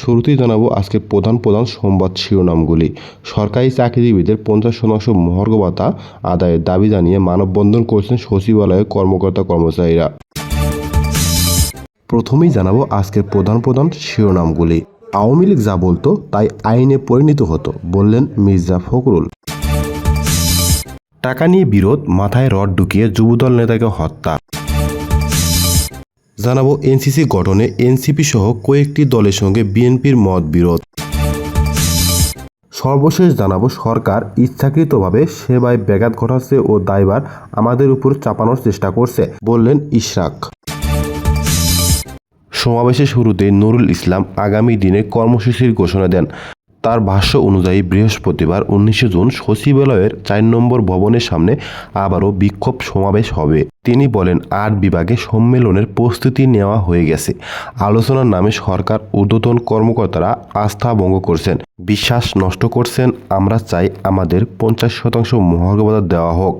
শুরুতেই জানাব আজকের প্রধান প্রধান সংবাদ শিরোনামগুলি। সরকারি চাকরিজীবীদের পঞ্চাশ শতাংশ মহার্ঘ ভাতা আদায়ের দাবি জানিয়ে মানববন্ধন করছেন সচিবালয়ের কর্মকর্তা কর্মচারীরা। প্রথমেই জানাব আজকের প্রধান প্রধান শিরোনামগুলি। আওয়ামী লীগ যা বলতো, তাই আইনে পরিণত হতো, বললেন মির্জা ফখরুল। টাকা নিয়ে বিরোধ, মাথায় রড ঢুকিয়ে যুবদল নেতাকে হত্যা। জানাব এনসিসি গঠনে এনসিপি সহ কয়েকটি দলের সঙ্গে বিএনপির মত বিরোধ। সর্বশেষ জানাব সরকার ইচ্ছাকৃতভাবে সেবায় ব্যাঘাত ঘটাচ্ছে ও দায়বার আমাদের উপর চাপানোর চেষ্টা করছে, বললেন ইশরাক। সমাবেশের শুরুতে নুরুল ইসলাম আগামী দিনে কর্মসূচির ঘোষণা দেন। তার ভাষ্য অনুযায়ী বৃহস্পতিবার উনিশে জুন সচিবালয়ের চার নম্বর ভবনের সামনে আবারও বিক্ষোভ সমাবেশ হবে। তিনি বলেন, আট বিভাগে সম্মেলনের প্রস্তুতি নেওয়া হয়ে গেছে। আলোচনার নামে সরকার ঊর্ধ্বতন কর্মকর্তারা আস্থা ভঙ্গ করছেন। বিশ্বাস নষ্ট করছেন, আমরা চাই আমাদের পঞ্চাশ শতাংশ মহার্ঘভাতা দেওয়া হোক।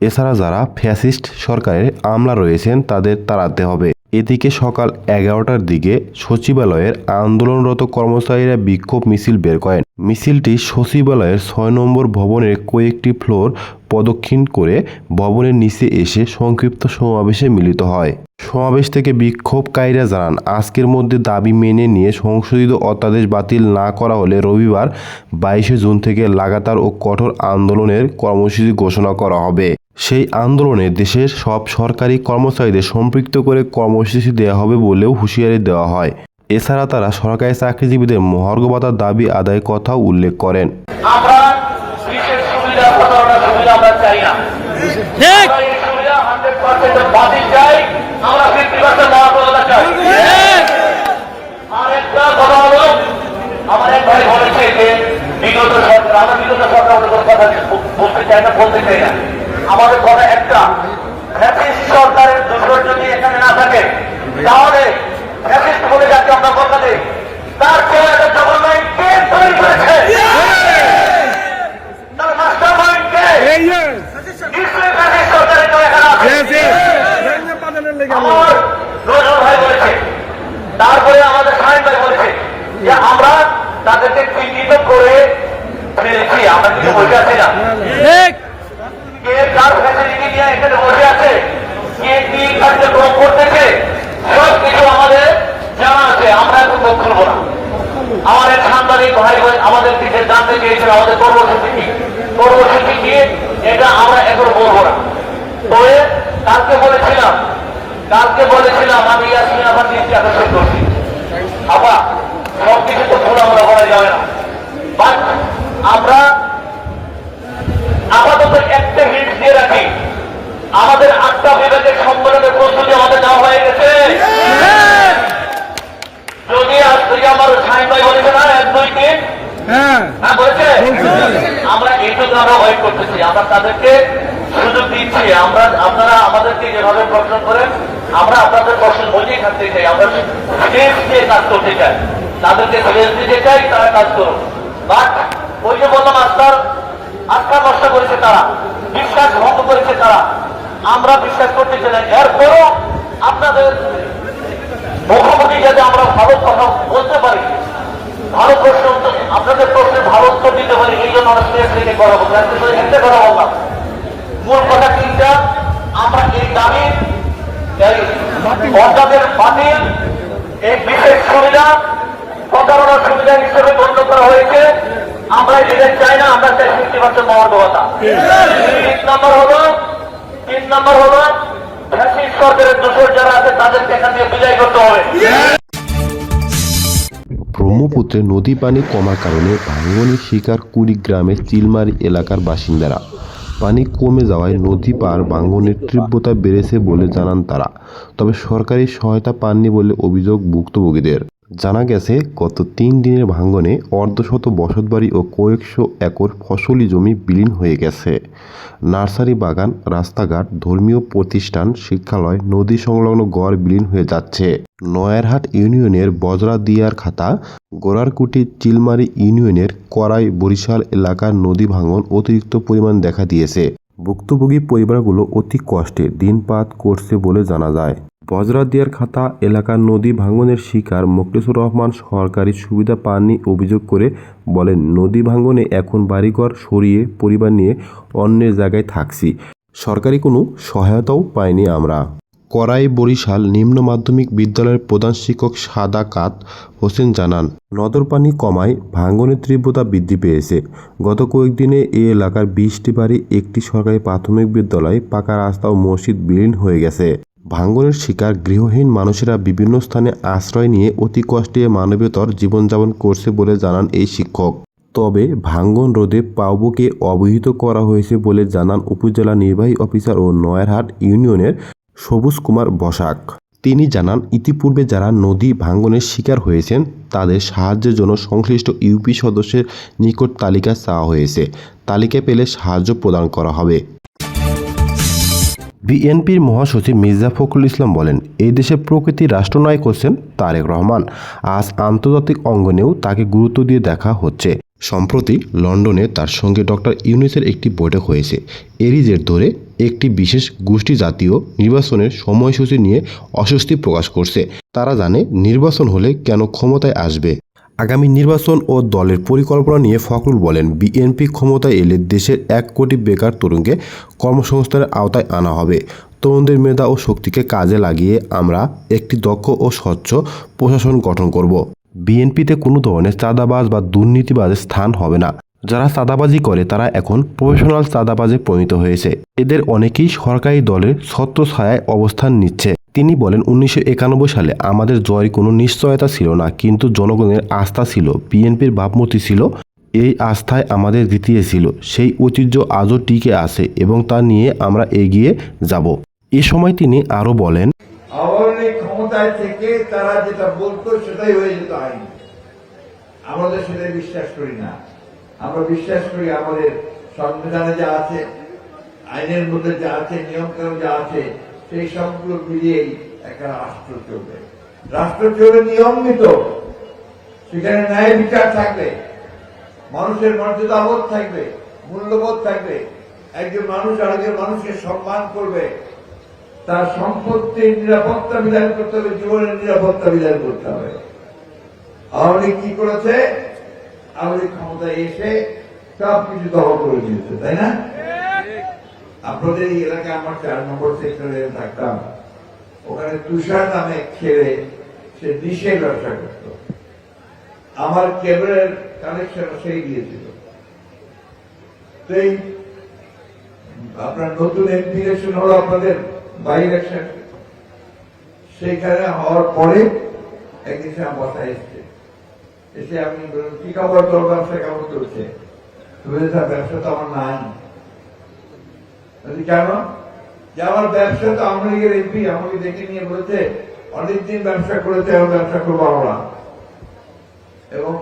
এছাড়া যারা ফ্যাসিস্ট সরকারের আমলা রয়েছেন, তাদের তাড়াতে হবে। এদিকে সকাল এগারোটার দিকে সচিবালয়ের আন্দোলনরত কর্মচারীরা বিক্ষোভ মিছিল বের করেন। মিছিলটি সচিবালয়ের ছয় নম্বর ভবনের কয়েকটি ফ্লোর প্রদক্ষিণ করে ভবনের নিচে এসে সংক্ষিপ্ত সমাবেশে মিলিত হয়। সমাবেশ থেকে বিক্ষোভকারীরা জানান, আজকের মধ্যে দাবি মেনে নিয়ে সংশোধিত অধ্যাদেশ বাতিল না করা হলে রবিবার বাইশে জুন থেকে লাগাতার ও কঠোর আন্দোলনের কর্মসূচি ঘোষণা করা হবে। সেই আন্দোলনে দেশের সব সরকারি কর্মচারীদের সম্পৃক্ত করে কর্মসূচি দেওয়া হবে বলেও হুঁশিয়ারি দেওয়া হয়। এছাড়া তারা সরকারি চাকরিজীবীদের মহার্ঘ ভাতার দাবি আদায়ের কথাও উল্লেখ করেন। আমরা বিশেষ সুবিধা সুবিধা আমরা চাই না। বিগত সরকার আমরা বিগত সরকার কথা চাই না বলতে চাই না। আমাদের কথা একটা সরকারের দোষর যদি এখানে না থাকে, তাহলে বলে যাকে আমরা কথা দিই, তার চেয়ে একটা কে তৈরি করেছে? কেউ তারপরে আমাদের সাহেব ভাই বলেছে যে আমরা তাদেরকে চিহ্নিত করে ফেলেছি, আমরা কিন্তু বসে আছি না। কে কার ফ্যাসিলিটি নিয়ে এখানে বসে আছে কে কি কার্যক্রম করতেছে সব কিছু আমাদের জানা আছে আমরা এখন মুখ খুলবো না আমার এক সাংবাদিক ভাই বোন আমাদের দিকে জানতে চেয়েছিল আমাদের কর্মসূচি কি কর্মসূচি কি এটা আমরা এখন বলব না তবে কালকে বলেছিলাম কালকে বলেছিলাম আমি ইয়াসমিন আমার দৃষ্টি আকর্ষণ করছি আবার সব কিছু তো খোলামেলা করা যাবে না বাট আমরা আপাতত একটা হিট দিয়ে রাখি আমাদের আটটা বিভাগের সম্মেলনের প্রস্তুতি আমাদের নেওয়া হয়ে গেছে যদি আজ থেকে আমার সাইন ভাই বলেছে না এক দুই তিন হ্যাঁ বলেছে আমরা এই আমরা করতেছি। আমরা তাদেরকে সুযোগ দিচ্ছি। আমরা, আপনারা আমাদেরকে যেভাবে প্রশ্ন করেন, আমরা আপনাদের প্রশ্ন বুঝেই থাকতে চাই। আমরা দিয়ে কাজ করতে চাই। তাদেরকে স্টেজ দিতে চাই, তারা কাজ করুন বাট ওই যে বললাম আস্থার আস্থা নষ্ট করেছে তারা। বিশ্বাস ভঙ্গ করেছে তারা। আমরা বিশ্বাস করতে চাই এরপরও আপনাদের মুখোমুখি যাতে আমরা ভালো কথা বলতে পারি। ভালো প্রশ্ন আপনাদের ভালো উত্তর দিতে এই জন্য আমরা করে একটা মূল কথা আমরা এই এই বিশেষ সুবিধা প্রতারণার সুবিধা হিসেবে গণ্য করা হয়েছে। আমরা এটা চাই না, আমরা চাই ফিফটি পার্সেন্ট মহার্ধবতা তিন হলো, তিন নম্বর হলো সরকারের দোষর যারা আছে, তাদেরকে এখান থেকে বিদায় করতে হবে। ব্রহ্মপুত্রে নদী পানি কমার কারণে ভাঙ্গনের শিকার কুড়িগ্রামের চিলমারি এলাকার বাসিন্দারা। পানি কমে যাওয়ায় নদী পার ভাঙ্গনের তীব্রতা বেড়েছে বলে জানান তারা। তবে সরকারি সহায়তা পাননি বলে অভিযোগ ভুক্তভোগীদের। জানা গেছে, গত তিন দিনের ভাঙ্গনে অর্ধশত বসতবাড়ি ও কয়েকশো একর ফসলি জমি বিলীন হয়ে গেছে। নার্সারি বাগান, রাস্তাঘাট, ধর্মীয় প্রতিষ্ঠান, শিক্ষালয়, নদী সংলগ্ন গড় বিলীন হয়ে যাচ্ছে। নয়ারহাট ইউনিয়নের বজরা দিয়ার খাতা, গোড়ারকুটি চিলমারি ইউনিয়নের করাই বরিশাল এলাকার নদী ভাঙন অতিরিক্ত পরিমাণ দেখা দিয়েছে। ভুক্তভোগী পরিবারগুলো অতি কষ্টে দিনপাত করছে বলে জানা যায়। বজরাদিয়ার খাতা, এলাকার নদী ভাঙনের শিকার মোখলেসুর রহমান সরকারি সুবিধা পাননি অভিযোগ করে বলেন, নদী ভাঙনে এখন বাড়িঘর সরিয়ে পরিবার নিয়ে অন্যের জায়গায় থাকছি। সরকারি কোনো সহায়তাও পাইনি আমরা। করাই বরিশাল নিম্ন মাধ্যমিক বিদ্যালয়ের প্রধান শিক্ষক সাদা কাত হোসেন জানান নদর পানি কমায়, ভাঙনের তীব্রতা বৃদ্ধি পেয়েছে। গত কয়েকদিনে এ এলাকার বিশটি বাড়ি একটি সরকারি প্রাথমিক বিদ্যালয় পাকা রাস্তা ও মসজিদ বিলীন হয়ে গেছে। ভাঙনের শিকার গৃহহীন মানুষেরা বিভিন্ন স্থানে আশ্রয় নিয়ে অতি কষ্টে মানবীয়তর জীবনযাপন করছে বলে জানান এই শিক্ষক। তবে ভাঙ্গন রোধে পাউবুকে অবহিত করা হয়েছে বলে জানান উপজেলা নির্বাহী অফিসার ও নয়ারহাট ইউনিয়নের সবুজ কুমার বসাক। তিনি জানান, ইতিপূর্বে যারা নদী ভাঙ্গনের শিকার হয়েছেন, তাদের সাহায্যের জন্য সংশ্লিষ্ট ইউপি সদস্যের নিকট তালিকা চাওয়া হয়েছে। তালিকা পেলে সাহায্য প্রদান করা হবে। বিএনপির মহাসচিব মির্জা ফখরুল ইসলাম বলেন এই দেশের প্রকৃতি রাষ্ট্রনায়ক হচ্ছেন তারেক রহমান। আজ আন্তর্জাতিক অঙ্গনেও তাকে গুরুত্ব দিয়ে দেখা হচ্ছে। সম্প্রতি লন্ডনে তার সঙ্গে ডক্টর ইউনিসের একটি বৈঠক হয়েছে। এরই জের ধরে একটি বিশেষ গোষ্ঠী জাতীয় নির্বাচনের সময়সূচি নিয়ে অস্বস্তি প্রকাশ করছে। তারা জানে, নির্বাচন হলে কেন ক্ষমতায় আসবে। আগামী নির্বাচন ও দলের পরিকল্পনা নিয়ে ফখরুল বলেন, বিএনপি ক্ষমতায় এলে দেশের এক কোটি বেকার তরুণকে কর্মসংস্থানের আওতায় আনা হবে। তরুণদের মেধা ও শক্তিকে কাজে লাগিয়ে আমরা একটি দক্ষ ও স্বচ্ছ প্রশাসন গঠন করব। বিএনপিতে কোনো ধরনের চাঁদাবাজ বা দুর্নীতিবাজের স্থান হবে না। যারা চাঁদাবাজি করে, তারা এখন প্রফেশনাল চাঁদাবাজে পরিণত হয়েছে। এদের অনেকেই সরকারি দলের ছত্র ছায়ায় অবস্থান নিচ্ছে। তিনি বলেন, উনিশশো একানব্বই সালে আমাদের জয়ের কোনো নিশ্চয়তা ছিল না, কিন্তু জনগণের আস্থা ছিল, বিএনপির ভাবমূর্তি ছিল, এই আস্থায় আমাদের জিতিয়েছিল সেই ঐতিহ্য আজও টিকে আছে এবং তা নিয়ে আমরা এগিয়ে যাব। এ সময় তিনি আরও বলেন ক্ষমতায় থেকে তারা যেটা বলতো সেটাই হয়ে যেত আইন। আমাদের সেটা বিশ্বাস করি না। আমরা বিশ্বাস করি আমাদের সংবিধানে যা আছে, আইনের মধ্যে যা আছে নিয়ম কানুন যা আছে সেই সবগুলো মিলিয়েই একটা রাষ্ট্র চলবে। রাষ্ট্র চলবে নিয়মিত। সেখানে ন্যায় বিচার থাকবে। মানুষের মর্যাদাবোধ থাকবে, মূল্যবোধ থাকবে। একজন মানুষ আরেকজন মানুষকে সম্মান করবে। তার সম্পত্তির নিরাপত্তা বিধান করতে হবে, জীবনের নিরাপত্তা বিধান করতে হবে। আওয়ামী লীগ কি করেছে? আওয়ামী লীগ ক্ষমতায় এসে সব কিছু দখল করে দিয়েছে, তাই না? আপনাদের এই এলাকায় আমার চার নম্বর সেক্টরে থাকতাম। ওখানে তুষার নামে খেলে সে নিষেধ ব্যবসা করত। আমার কেবলের কানেকশন সেই দিয়েছিল। তো আপনার নতুন এমপি ইলেকশন হলো আপনাদের বাই ইলেকশন সেইখানে হওয়ার পরে একদিন সে বাসায় এসছে। এসে আমি কি খবর? তোর ব্যবসা কেমন চলছে? তুমি বলছে, "স্যার, ব্যবসা তো আমার নাই। কেন যে আমার ব্যবসা তো আওয়ামী লীগের এমপি আমাকে দেখে নিয়ে বলেছে, অনেকদিন ব্যবসা করেছে, এখন ব্যবসা করব আমরা। এবং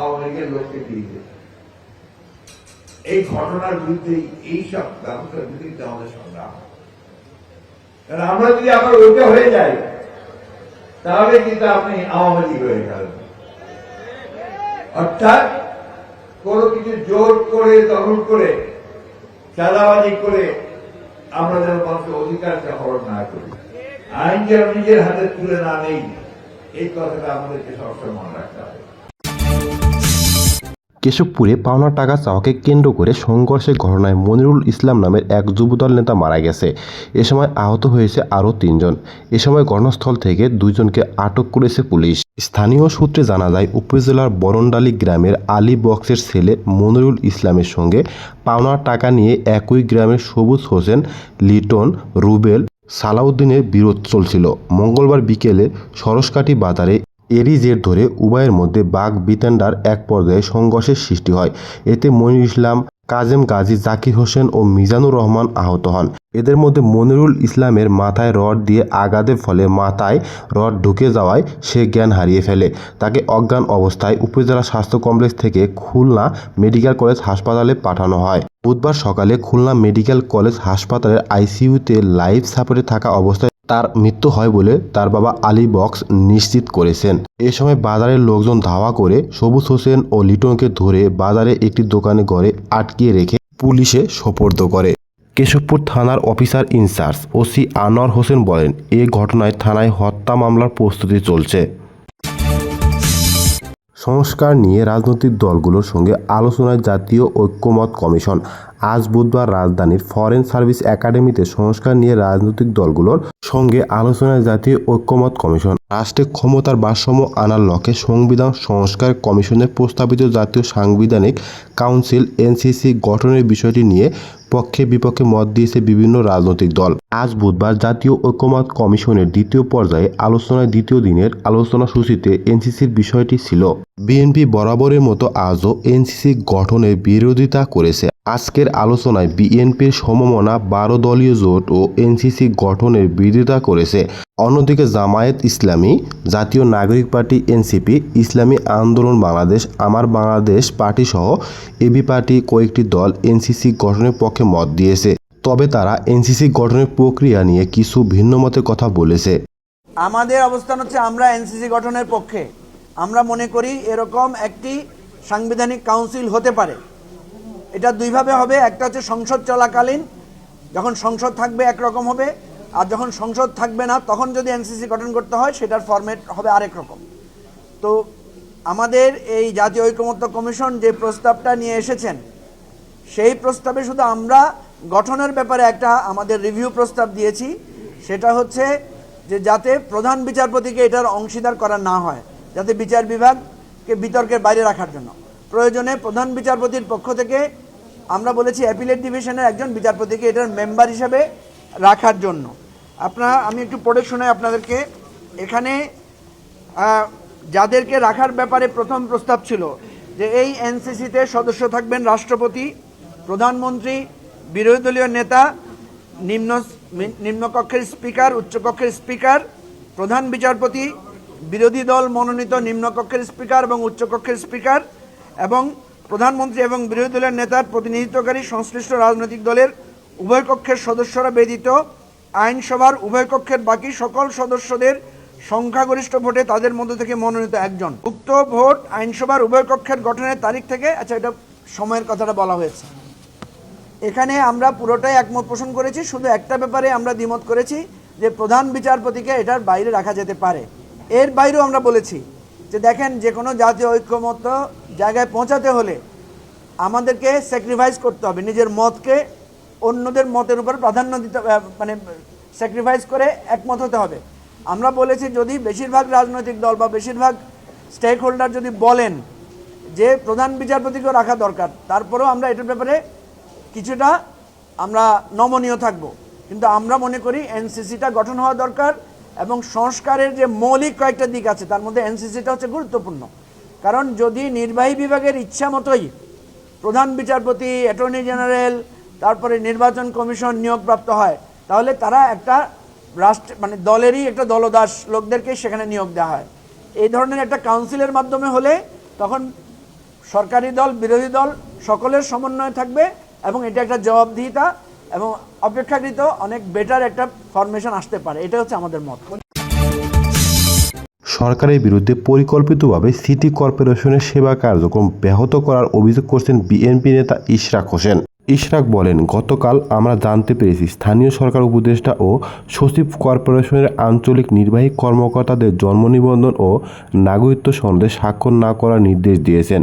আওয়ামী লীগের লোককে দিয়ে এই ঘটনার বিরুদ্ধে এই সব ব্যবস্থার বিরুদ্ধে আমাদের সংগ্রাম কারণ আমরা যদি আবার ওইটা হয়ে যাই, তাহলে কিন্তু আপনি আওয়ামী লীগ হয়ে গেলেন অর্থাৎ কোনো কিছু জোর করে দখল করে, চাঁদাবাজি করে আমরা যেন মানুষের অধিকারকে হরণ না করি। আইন যেন নিজের হাতে তুলে না নেই। এই কথাটা আমাদেরকে সবসময় মনে রাখতে হবে। কেশবপুরে পাওনা টাকা চাওয়াকে কেন্দ্র করে সংঘর্ষের ঘটনায় মনিরুল ইসলাম নামের এক যুবদল নেতা মারা গেছে। এ সময় আহত হয়েছে আরও তিনজন। এ সময় ঘটনাস্থল থেকে দুইজনকে আটক করেছে পুলিশ। স্থানীয় সূত্রে জানা যায়, উপজেলার বরণডালি গ্রামের আলী বক্সের ছেলে মনিরুল ইসলামের সঙ্গে পাওনা টাকা নিয়ে একই গ্রামের সবুজ হোসেন, লিটন, রুবেল, সালাউদ্দিনের বিরোধ চলছিল। মঙ্গলবার বিকেলে সরসকাঠি বাজারে এরই জের ধরে উভয়ের মধ্যে বাঘ, বিতেন্ডার এক পর্যায়ে সংঘর্ষের সৃষ্টি হয়। এতে মনির ইসলাম, কাজেম গাজী, জাকির হোসেন ও মিজানুর রহমান আহত হন। এদের মধ্যে মনিরুল ইসলামের মাথায় রড দিয়ে আঘাতের ফলে মাথায় রড ঢুকে যাওয়ায় সে জ্ঞান হারিয়ে ফেলে। তাকে অজ্ঞান অবস্থায় উপজেলা স্বাস্থ্য কমপ্লেক্স থেকে খুলনা মেডিকেল কলেজ হাসপাতালে পাঠানো হয়। বুধবার সকালে খুলনা মেডিকেল কলেজ হাসপাতালের আইসিইউতে লাইফ সাপোর্টে থাকা অবস্থায় তার মৃত্যু হয় বলে তার বাবা আলী বক্স নিশ্চিত করেছেন। এ সময় বাজারের লোকজন ধাওয়া করে সবুজ হোসেন ও লিটনকে ধরে বাজারে একটি দোকানে ঘরে আটকিয়ে রেখে পুলিশে সোপর্দ করে। কেশবপুর থানার officer in-charge OC Anwar Hossain বলেন, এ ঘটনায় থানায় হত্যা মামলার প্রস্তুতি চলছে। সংস্কার নিয়ে রাজনৈতিক দলগুলোর সঙ্গে আলোচনায় জাতীয় ঐক্যমত কমিশন আজ বুধবার রাজধানীর ফরেন সার্ভিস একাডেমিতে সংস্কার নিয়ে রাজনৈতিক দলগুলোর সঙ্গে আলোচনায় জাতীয় ঐক্যমত কমিশন রাষ্ট্রে ক্ষমতার ভারসাম্য আনার লক্ষ্যে সংবিধান সংস্কার কমিশনের প্রস্তাবিত জাতীয় সাংবিধানিক কাউন্সিল এনসিসি গঠনের বিষয়টি নিয়ে পক্ষে বিপক্ষে মত দিয়েছে বিভিন্ন রাজনৈতিক দল। আজ বুধবার জাতীয় ঐক্যমত কমিশনের দ্বিতীয় পর্যায়ে আলোচনায় দ্বিতীয় দিনের আলোচনা সূচিতে এনসিসির বিষয়টি ছিল। বিএনপি বরাবরের মতো আজও এনসিসি গঠনের বিরোধিতা করেছে। আজকের আলোচনায় বিএনপির সমমনা বারো দলীয় জোট ও এনসিসি গঠনের বিরোধিতা করেছে। অন্যদিকে জামায়াত ইসলামী, জাতীয় নাগরিক পার্টি এনসিপি, ইসলামী আন্দোলন বাংলাদেশ, আমার বাংলাদেশ পার্টি সহ এবি পার্টি কয়েকটি দল এনসিসি গঠনের পক্ষে মত দিয়েছে। তবে তারা এনসিসি গঠনের প্রক্রিয়া নিয়ে কিছু ভিন্ন মতের কথা বলেছে। আমাদের অবস্থান হচ্ছে আমরা এনসিসি গঠনের পক্ষে। আমরা মনে করি এরকম একটি সাংবিধানিক কাউন্সিল হতে পারে। এটা দুইভাবে হবে, একটা হচ্ছে সংসদ চলাকালীন, যখন সংসদ থাকবে একরকম হবে, আর যখন সংসদ থাকবে না, তখন যদি এনসিসি গঠন করতে হয়, সেটার ফরম্যাট হবে আরেক রকম। তো আমাদের এই জাতীয় ঐকমত্য কমিশন যে প্রস্তাবটা নিয়ে এসেছেন, সেই প্রস্তাবে শুধু আমরা গঠনের ব্যাপারে একটা আমাদের রিভিউ প্রস্তাব দিয়েছি, সেটা হচ্ছে যে যাতে প্রধান বিচারপতিকে এটার অংশীদার করা না হয়, যাতে বিচার বিভাগকে বিতর্কের বাইরে রাখার জন্য। প্রয়োজনে প্রধান বিচারপতির পক্ষ থেকে আমরা বলেছি অ্যাপিলেট ডিভিশনের একজন বিচারপতিকে এটার মেম্বার হিসাবে রাখার জন্য। আপনারা, আমি একটু পড়ে শোনাই আপনাদেরকে এখানে যাদেরকে রাখার ব্যাপারে প্রথম প্রস্তাব ছিল, যে এই এনসিসিতে সদস্য থাকবেন রাষ্ট্রপতি, প্রধানমন্ত্রী বিরোধী দলীয় নেতা, নিম্ন, নিম্নকক্ষের স্পিকার, উচ্চকক্ষের স্পিকার, প্রধান বিচারপতি, বিরোধী দল মনোনীত নিম্নকক্ষের স্পিকার এবং উচ্চকক্ষের স্পিকার এবং প্রধানমন্ত্রী এবং বিরোধী দলের নেতার প্রতিনিধিত্বকারী সংশ্লিষ্ট রাজনৈতিক দলের উভয় কক্ষের সদস্যরা ব্যতীত আইনসভার উভয় কক্ষের বাকি সকল সদস্যদের সংখ্যাগরিষ্ঠ ভোটে তাদের মধ্য থেকে মনোনীত একজন। উক্ত ভোট আইনসভার উভয় কক্ষের গঠনের তারিখ থেকে আচ্ছা এটা সময়ের কথাটা বলা হয়েছে। এখানে আমরা পুরোটাই একমত পোষণ করেছি, শুধু একটা ব্যাপারে আমরা দ্বিমত করেছি যে প্রধান বিচারপতিকে এটার বাইরে রাখা যেতে পারে। এর বাইরেও আমরা বলেছি যে দেখেন যে কোনো জাতীয় ঐক্যমত জায়গায় পৌঁছাতে হলে আমাদেরকে স্যাক্রিফাইস করতে হবে। নিজের মতকে অন্যদের মতের উপর প্রাধান্য দিতে মানে স্যাক্রিফাইস করে একমত হতে হবে। আমরা বলেছি যদি বেশিরভাগ রাজনৈতিক দল বা বেশিরভাগ স্টেক হোল্ডার যদি বলেন যে প্রধান বিচারপতিকেও রাখা দরকার, তারপরেও আমরা এটার ব্যাপারে কিছুটা আমরা নমনীয় থাকব। কিন্তু আমরা মনে করি এনসিসিটা গঠন হওয়া দরকার এবং সংস্কারের যে মৌলিক কয়েকটা দিক আছে, তার মধ্যে এনসিসিটা হচ্ছে গুরুত্বপূর্ণ। কারণ যদি নির্বাহী বিভাগের ইচ্ছা মতোই প্রধান বিচারপতি, অ্যাটর্নি জেনারেল, তারপরে নির্বাচন কমিশন নিয়োগপ্রাপ্ত হয়, তাহলে তারা একটা রাষ্ট্র মানে দলেরই একটা দলদাস লোকদেরকে সেখানে নিয়োগ দেওয়া হয়। এই ধরনের একটা কাউন্সিলের মাধ্যমে হলে তখন সরকারি দল, বিরোধী দল সকলের সমন্বয় থাকবে এবং এটা একটা জবাবদিহিতা এবং অপেক্ষাকৃত অনেক বেটার একটা ফরমেশন আসতে পারে। এটা হচ্ছে আমাদের মত। সরকারের বিরুদ্ধে পরিকল্পিতভাবে সিটি কর্পোরেশনের সেবা কার্যক্রম ব্যাহত করার অভিযোগ করছেন বিএনপি নেতা ইশরাক হোসেন। ইশরাক বলেন, গতকাল আমরা জানতে পেরেছি স্থানীয় সরকার উপদেষ্টা ও সচিব কর্পোরেশনের আঞ্চলিক নির্বাহী কর্মকর্তাদের জন্ম নিবন্ধন ও নাগরিকত্ব সনদে স্বাক্ষর না করার নির্দেশ দিয়েছেন।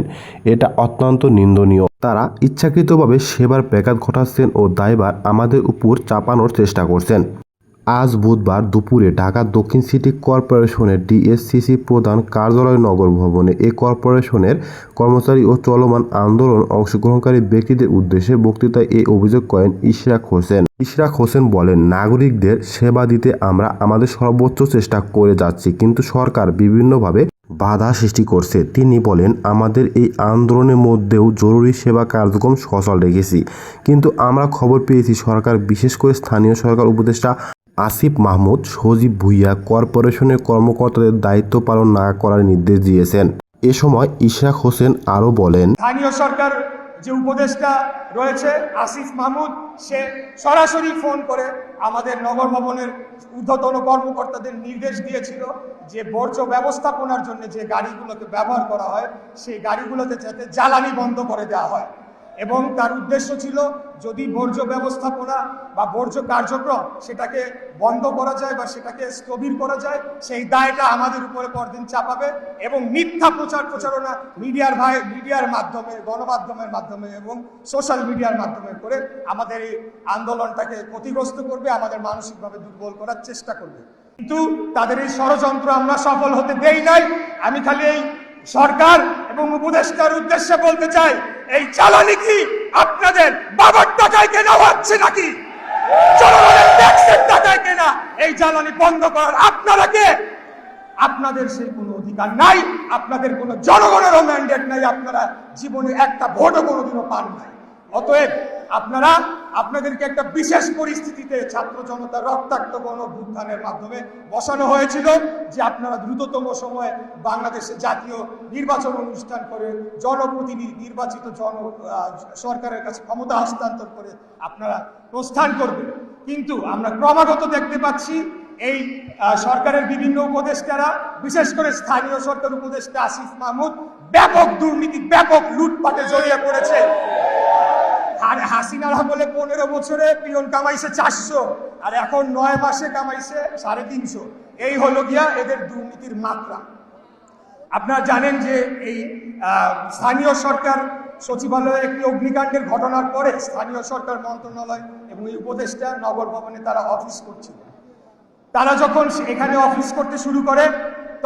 এটা অত্যন্ত নিন্দনীয়। তারা ইচ্ছাকৃতভাবে সেবার ব্যাঘাত ঘটাচ্ছেন ও দায়বার আমাদের উপর চাপানোর চেষ্টা করছেন। আজ বুধবার দুপুরে ঢাকা দক্ষিণ সিটি কর্পোরেশনের ডিএসসিসি প্রধান কার্যালয় নগর ভবনে এ কর্পোরেশনের কর্মচারী ও চলমান আন্দোলন অংশগ্রহণকারী ব্যক্তিদের উদ্দেশ্যে বক্তৃতায় এই অভিযোগ করেন ইশরাক হোসেন। ইশরাক হোসেন বলেন, নাগরিকদের সেবা দিতে আমরা আমাদের সর্বোচ্চ চেষ্টা করে যাচ্ছি, কিন্তু সরকার বিভিন্নভাবে বাধা সৃষ্টি করছে। তিনি বলেন, আমাদের এই আন্দোলনের মধ্যেও জরুরি সেবা কার্যক্রম সচল রেখেছি, কিন্তু আমরা খবর পেয়েছি সরকার, বিশেষ করে স্থানীয় সরকার উপদেষ্টা আসিফ মাহমুদ, সজীব ভুইয়া কর্পোরেশনের কর্মকর্তাদের দায়িত্ব পালন না করার নির্দেশ দিয়েছেন। এ সময় ইশরাক হোসেন আরও বলেন, স্থানীয় সরকার যে উপদেষ্টা রয়েছে, আসিফ মাহমুদ, সে সরাসরি ফোন করে আমাদের নগর ভবনের ঊর্ধ্বতন কর্মকর্তাদের নির্দেশ দিয়েছিল যে বর্জ্য ব্যবস্থাপনার জন্য যে গাড়িগুলোকে ব্যবহার করা হয়, সেই গাড়িগুলোতে যাতে জ্বালানি বন্ধ করে দেওয়া হয়। এবং তার উদ্দেশ্য ছিল যদি বর্জ্য ব্যবস্থাপনা বা বর্জ্য কার্যক্রম সেটাকে বন্ধ করা যায় বা সেটাকে স্থবির করা যায়, সেই দায়টা আমাদের উপরে পরদিন চাপাবে এবং মিথ্যা প্রচার প্রচারণা মিডিয়ার ভাই, মিডিয়ার মাধ্যমে, গণমাধ্যমের মাধ্যমে এবং সোশ্যাল মিডিয়ার মাধ্যমে করে আমাদের এই আন্দোলনটাকে ক্ষতিগ্রস্ত করবে, আমাদের মানসিকভাবে দুর্বল করার চেষ্টা করবে। কিন্তু তাদের এই ষড়যন্ত্র আমরা সফল হতে দেই নাই। আমি খালি এই সরকার এবং উপদেষ্টার উদ্দেশ্যে বলতে চাই, এই চালানি কি আপনাদের বাবার টাকায় কেনা হচ্ছে নাকি? জনগণের ট্যাক্সের টাকায় কেনা এই জ্বালানি বন্ধ করার আপনারা কে? আপনাদের সেই কোনো অধিকার নাই, আপনাদের কোনো জনগণেরও ম্যান্ডেট নাই, আপনারা জীবনে একটা ভোটও কোনোদিনও পান নাই। অতএব আপনারা আপনাদেরকে একটা বিশেষ পরিস্থিতিতে ছাত্র জনতার রক্তাক্ত গণ অভ্যুত্থানের মাধ্যমে বসানো হয়েছিল যে আপনারা দ্রুততম সময়ে বাংলাদেশে জাতীয় নির্বাচন অনুষ্ঠান করে জনপ্রতিনিধি, নির্বাচিত জন সরকারের কাছে ক্ষমতা হস্তান্তর করে আপনারা প্রস্থান করবেন। কিন্তু আমরা ক্রমাগত দেখতে পাচ্ছি এই সরকারের বিভিন্ন উপদেষ্টারা, বিশেষ করে স্থানীয় সরকার উপদেষ্টা আসিফ মাহমুদ, ব্যাপক দুর্নীতি, ব্যাপক লুটপাটে জড়িয়ে পড়েছে। আর হাসিনার আমলে পনেরো বছরে পিয়ন কামাইছে চারশো, আর এখন নয় মাসে কামাইছে সাড়ে তিনশো। এই হলো গিয়া এদের দুর্নীতির মাত্রা। আপনারা জানেন যে এই স্থানীয় সরকার সচিবালয়ে একটি অগ্নিকাণ্ডের ঘটনার পরে স্থানীয় সরকার মন্ত্রণালয় এবং এই উপদেষ্টা নগর ভবনে তারা অফিস করছিল। তারা যখন এখানে অফিস করতে শুরু করে,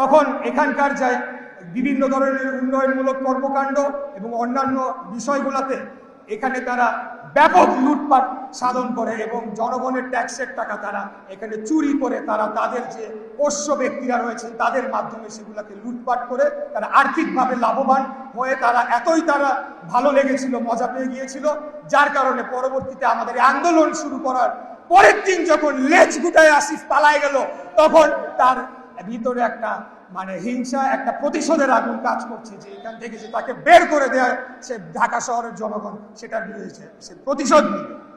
তখন এখানকার যায় বিভিন্ন ধরনের উন্নয়নমূলক কর্মকাণ্ড এবং অন্যান্য বিষয়গুলোতে এখানে তারা ব্যাপক লুটপাট সাধন করে এবং জনগণের ট্যাক্সের টাকা তারা এখানে চুরি করে, তারা তাদের যে পোষ্য ব্যক্তিরা রয়েছেন তাদের মাধ্যমে সেগুলোকে লুটপাট করে তারা আর্থিকভাবে লাভবান হয়ে তারা এতই তারা ভালো লেগেছিল, মজা পেয়ে গিয়েছিল। যার কারণে পরবর্তীতে আমাদের আন্দোলন শুরু করার পরের দিন যখন লেজ গুটায় আসিফ পালায় গেল, তখন তার ভিতরে একটা মানে হিংসা একটা প্রতিশোধের আগুন কাজ করছে যে এখান থেকে যে তাকে বের করে দেয় সে ঢাকা শহরের জনগণ, সেটার বিরুদ্ধে সে প্রতিশোধ নিবে।